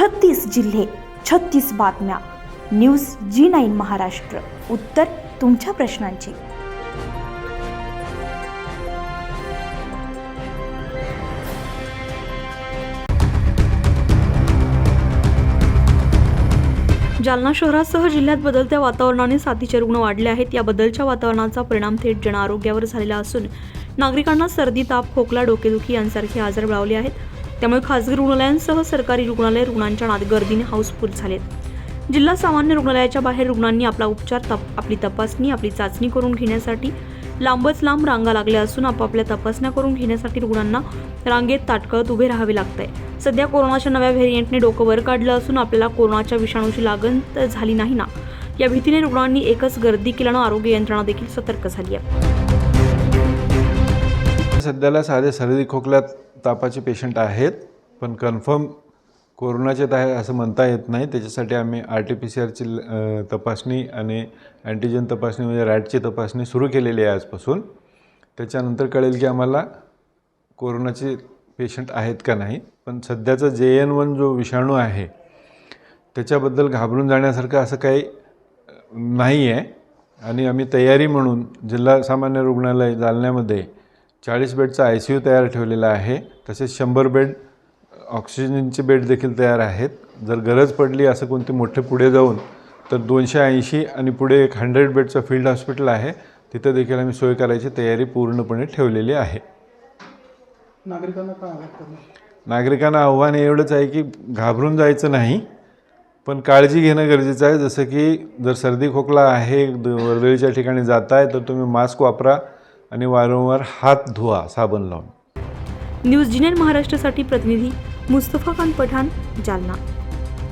छत्तीस जिल्हे छत्तीस बातम्या. News G nine Maharashtra. उत्तर तुमच्या प्रश्नांची. जालना शहरासह जिल्ह्यात बदलत्या वातावरणाने साथीचे रुग्ण वाढले आहेत. या बदलच्या वातावरणाचा परिणाम थेट जन आरोग्यावर झालेला असून नागरिकांना सर्दी ताप खोकला डोकेदुखी यांसारखे आजार बळावले आहेत. त्यामुळे खासगी रुग्णालयांसह सरकारी रुग्णालय रुग्णांच्या नाद गर्दीने हाऊसफुल झालेत. जिल्हा सामान्य रुग्णालयाच्या बाहेर रुग्णांनी आपला उपचार तप आपली तपासणी आपली चाचणी करून घेण्यासाठी लांबच लांब रांगा लागल्या असून आपापल्या तपासण्या करून घेण्यासाठी रुग्णांना रांगेत ताटकळत उभे राहावे लागतंय. सध्या कोरोनाच्या नव्या व्हेरियंटने डोकं वर काढलं असून आपल्याला कोरोनाच्या विषाणूची लागण तर झाली नाही ना. या भीतीने रुग्णांनी एकच गर्दी केल्यानं आरोग्य यंत्रणा देखील सतर्क झाली आहे. सध्याला साधे सर्दी खोकल्यात तापाचे पेशंट आहेत पण कन्फर्म कोरोनाचे आहे असं म्हणता येत नाही. त्याच्यासाठी आम्ही आर टी पी सी आरची तपासणी आणि अँटीजन तपासणी म्हणजे रॅटची तपासणी सुरू केलेली आहे आजपासून. त्याच्यानंतर कळेल की आम्हाला कोरोनाचे पेशंट आहेत का नाही. पण सध्याचा जे एन वन जो विषाणू आहे त्याच्याबद्दल घाबरून जाण्यासारखं असं काही नाही आहे आणि आम्ही तयारी म्हणून जिल्हा सामान्य रुग्णालय जालन्यामध्ये चाळीस बेडचा आय सी यू तयार ठेवलेला आहे. तसेच शंभर बेड ऑक्सिजनचे बेड देखील तयार आहेत. जर गरज पडली असं कोणते मोठे पुढे जाऊन तर दोनशे ऐंशी आणि पुढे एक हंड्रेड बेडचं फील्ड हॉस्पिटल आहे. तिथं देखील आम्ही सोय करायची तयारी पूर्णपणे ठेवलेली आहे. नागरिकांना काय नागरिकांना आव्हान एवढंच आहे की घाबरून जायचं नाही पण काळजी घेणं गरजेचं आहे. जसं की जर सर्दी खोकला आहे वर्दळीच्या ठिकाणी जात आहे तर तुम्ही मास्क वापरा. आणि वारंवार हात धुवा साबण लावून. न्यूज जिनेन महाराष्ट्रासाठी प्रतिनिधी मुस्तफा खान पठाण जालना.